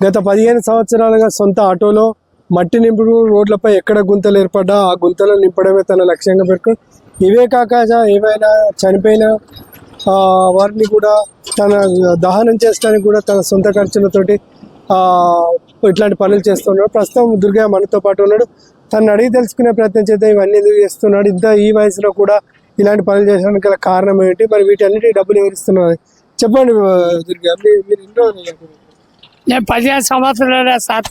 గత పదిహేను సంవత్సరాలుగా సొంత ఆటోలో మట్టి నింపుడు రోడ్లపై ఎక్కడ గుంతలు ఏర్పడ్డా ఆ గుంతలు నింపడమే తన లక్ష్యంగా పెట్టుకుని ఇవే కాక ఏమైనా ఏవైనా చనిపోయిన వారిని కూడా తన దహనం చేసడానికి కూడా తన సొంత ఖర్చులతోటి ఇట్లాంటి పనులు చేస్తున్నాడు. ప్రస్తుతం దుర్గా మనతో పాటు ఉన్నాడు. తను అడిగి తెలుసుకునే ప్రయత్నం చేద్దాం. ఇవన్నీ ఎందుకు చేస్తున్నాడు? ఇంత ఈ వయసులో కూడా ఇలాంటి పనులు చేయడానికి గల కారణం ఏంటి? మరి వీటన్నిటి డబ్బులు ఎవరిస్తున్నారు చెప్పండి దుర్గా. మీరు ఎన్ని రోజులు నేను పదిహేను సంవత్సరాలే సార్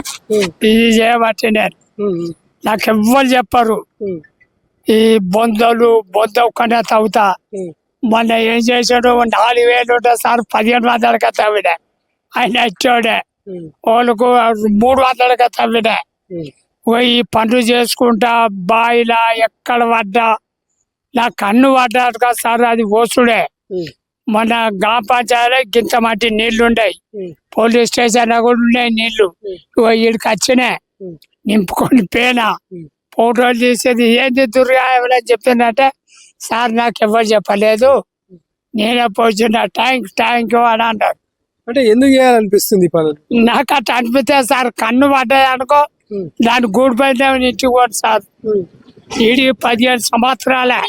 ఇది చేయబట్టి నేను నాకు ఎవ్వరు చెప్పరు. ఈ బొందలు బొంద ఒక్కనే తవ్వుతా. మొన్న ఏం చేశాడు? నాలుగు వేలు ఉంటే సార్ పదిహేను వందలకి తవ్విడే ఆయన ఇచ్చాడే. వాళ్ళకు మూడు వందలకి తవ్విడే పోయి పనులు చేసుకుంటా బాయిలా ఎక్కడ పడ్డా? నా కన్ను పడ్డా సార్ అది ఓసుడే. మన గ్రామ పంచాయతీ గింత మట్టి నీళ్ళు ఉన్నాయి ఉమ్, పోలీస్ స్టేషన్ కూడా ఉన్నాయి నీళ్ళు. వచ్చినాయి. ఉమ్. నింపుకొని పేనా. ఫోటోలు తీసేది ఏంది దుర్గా ఎవరైనా చెప్తుందంటే సార్ నాకు ఎవరు చెప్పలేదు. నేనే పోసిన ట్యాంక్ ట్యాంక్ అని అంటారు అంటే ఎందుకు చేయాలనిపిస్తుంది పనులు? నాకు అట్లా అనిపిస్తే సార్ కన్ను పడ్డాయి అనుకో. ఉమ్, దాని గూడు పైన ఇంటికి పోదు సార్. ఈడి పదిహేను సంవత్సరాలే.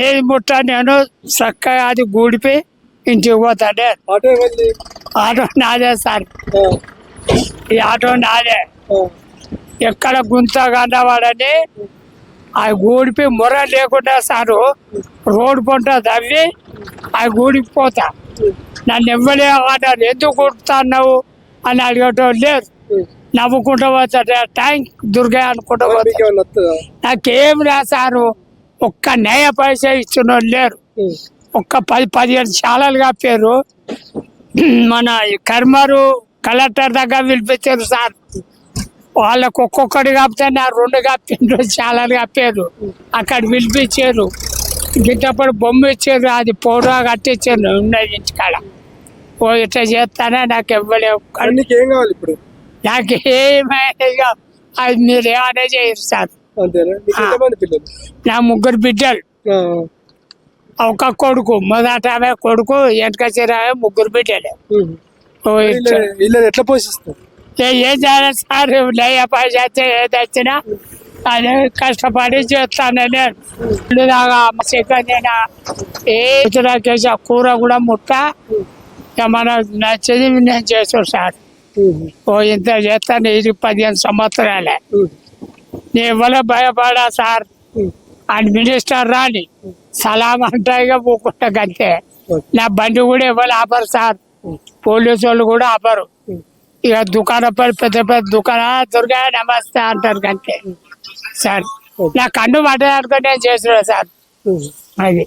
ఏది ముట్ట నేను చక్కగా అది గూడిపి ఇంటికి పోతాడే. ఆటో ఆటో నాదే సార్. ఈ ఆటో నాదే. ఎక్కడ గుంత కన్నవాడని ఆ గూడిపి మొర లేకుండా సారు రోడ్డు పంట తవ్వి ఆ గూడికి పోతా. నన్ను ఎవ్వలే అన్నారు ఎందుకు కుడుతున్నావు అని అడిగటం లేదు. నవ్వుకుంటూ పోతాడు. ట్యాంక్ దుర్గా అనుకుంటూ పోతా. మీకు ఏమన్నా వస్తుందా? ఒక్క నయ పైసా ఇచ్చిన వాళ్ళు లేరు ఒక్క పది పదిహేను శాలలు కప్పారు మన కర్మరు కలెక్టర్ దగ్గర పిలిపించారు సార్. వాళ్ళకు ఒక్కొక్కటి కాపితే నా రెండు కప్పిండ్రు శాలలు కప్పారు అక్కడ పిలిపించారు. గిట్టప్పుడు బొమ్మ ఇచ్చారు అది ఫోటో కట్టించారు ఉన్నది ఇంటికాడ ఓ ఇట్లా చేస్తానే నాకు ఇవ్వలేవు. ఏం కావాలి ఇప్పుడు? నాకు ఏమైనా అది మీరు ఏమైనా చేయరు సార్. అంతేనా? నీకు ఆ. ఎంతమంది పిల్లలు నా ముగ్గురు బిడ్డలు. ఒక కొడుకు మొదట కొడుకు వెనక చిరామె ముగ్గురు బిడ్డలే. ఓ ఇట్లా. వీళ్ళని- ఎట్లా పోషిస్తారు? ఏ- ఏం చేయాలి సార్? లేయ పని చేస్తే ఏది వచ్చినా అదే కష్టపడి చేస్తాను నేను ఇల్లు దాకా చికెన్ తినా ఏ కూర కూడా ముట్ట. ఇక మనం నచ్చేది నేను చేస్తాను సార్. ఓ ఇంత చేస్తాను. ఇది పదిహేను సంవత్సరాలే. ఎవరో భయపడా సార్. అని మినిస్టర్ రాని సలాం అంటే ఇక పోకుండా ఓకే. నా బండి కూడా ఎవరు ఆపరు సార్ పోలీసు వాళ్ళు కూడా ఆపరు. ఇక దుకాణం పడి పెద్ద పెద్ద దుకాణం దుర్గా నమస్తే అంటారు అంతే సార్ నా కన్ను పడ్డదనుకో నేను చేస్తున్నా సార్. అది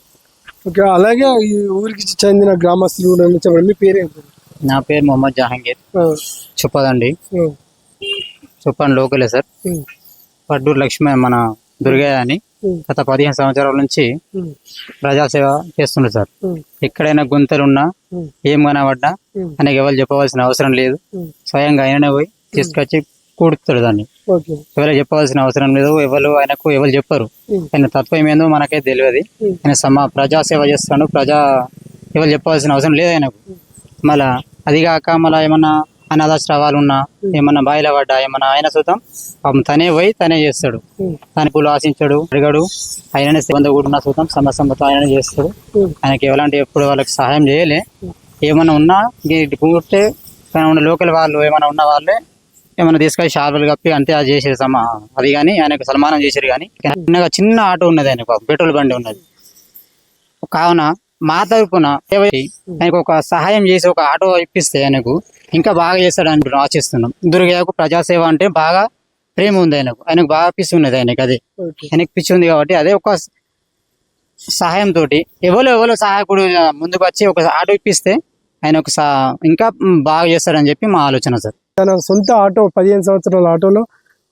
ఓకే అలాగే ఈ ఊరికి చెందిన గ్రామస్తులు కూడా. చెప్పండి మీ పేరేంటి నా పేరు మొహమ్మద్ జహాంగీర్ చెప్పదండి చెప్పండి లోకలే సార్ పడ్డూరు లక్ష్మీ మన దుర్గయ్య అని గత పదిహేను సంవత్సరాల నుంచి ప్రజాసేవ చేస్తుండ్రు సార్. ఎక్కడైనా గుంతలున్నా ఏం కనబడ్డా ఆయనకి ఎవరు చెప్పవలసిన అవసరం లేదు. స్వయంగా ఆయననే పోయి తీసుకొచ్చి కూడుతాడు దాన్ని. ఎవరు చెప్పవలసిన అవసరం లేదు ఎవరు ఆయనకు ఎవరు చెప్పరు. ఆయన తత్వం ఏందో మనకే తెలియదు. ఆయన సమా ప్రజాసేవ చేస్తాడు ప్రజా ఎవరు చెప్పవలసిన అవసరం లేదు ఆయనకు. మళ్ళా అది కాక మళ్ళా ఏమన్నా అనాథాశ్రవాలు ఉన్నా ఏమన్నా బాయిల పడ్డా ఏమన్నా ఆయన చూద్దాం పాపం తనే పోయి తనే చేస్తాడు. తన పూలు ఆశించాడు అడిగాడు. ఆయననే సిబ్బంది కూడా చూద్దాం సమస్యతో ఆయననే చేస్తాడు. ఆయనకి ఎలాంటి ఎప్పుడు వాళ్ళకి సహాయం చేయలే. ఏమన్నా ఉన్నా కానీ ఉన్న లోకల్ వాళ్ళు ఏమైనా ఉన్న వాళ్ళే ఏమైనా తీసుకొని షాపులు కప్పి అంతే అది చేసేది సమా అది కానీ ఆయనకు సన్మానం చేశారు కానీ చిన్నగా చిన్న ఆటో ఉన్నది ఆయనకు పెట్రోల్ బండి ఉన్నది. కావున మా తరపున ఆయనకు ఒక సహాయం చేసి ఒక ఆటో ఇప్పిస్తే ఆయనకు ఇంకా బాగా చేస్తాడని ఆశిస్తున్నాం దుర్గయ్యకు ప్రజాసేవ అంటే బాగా ప్రేమ ఉంది ఆయనకు. ఆయనకు బాగా పిచ్చి ఉన్నది ఆయనకు అదే. ఆయనకు పిచ్చి ఉంది కాబట్టి అదే ఒక సహాయంతో ఎవరో ఎవరో సహాయకుడు ముందుకు వచ్చి ఒక ఆటో ఇప్పిస్తే ఆయన ఒక సా- ఇంకా బాగా చేస్తాడని చెప్పి మా ఆలోచన సార్. తన సొంత ఆటో పదిహేను సంవత్సరాల ఆటోలో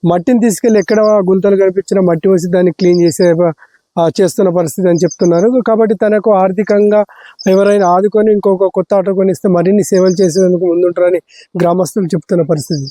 మట్టిని తీసుకెళ్ళి ఎక్కడ గుంతలు కనిపించిన మట్టి వేసి దాన్ని క్లీన్ చేసే చేస్తున్న పరిస్థితి అని చెప్తున్నారు. కాబట్టి తనకు ఆర్థికంగా ఎవరైనా ఆదుకొని ఇంకొక కొత్త ఆటో కొనిస్తే మరిన్ని సేవలు చేసేందుకు ముందుంటారని గ్రామస్తులు చెప్తున్న పరిస్థితి.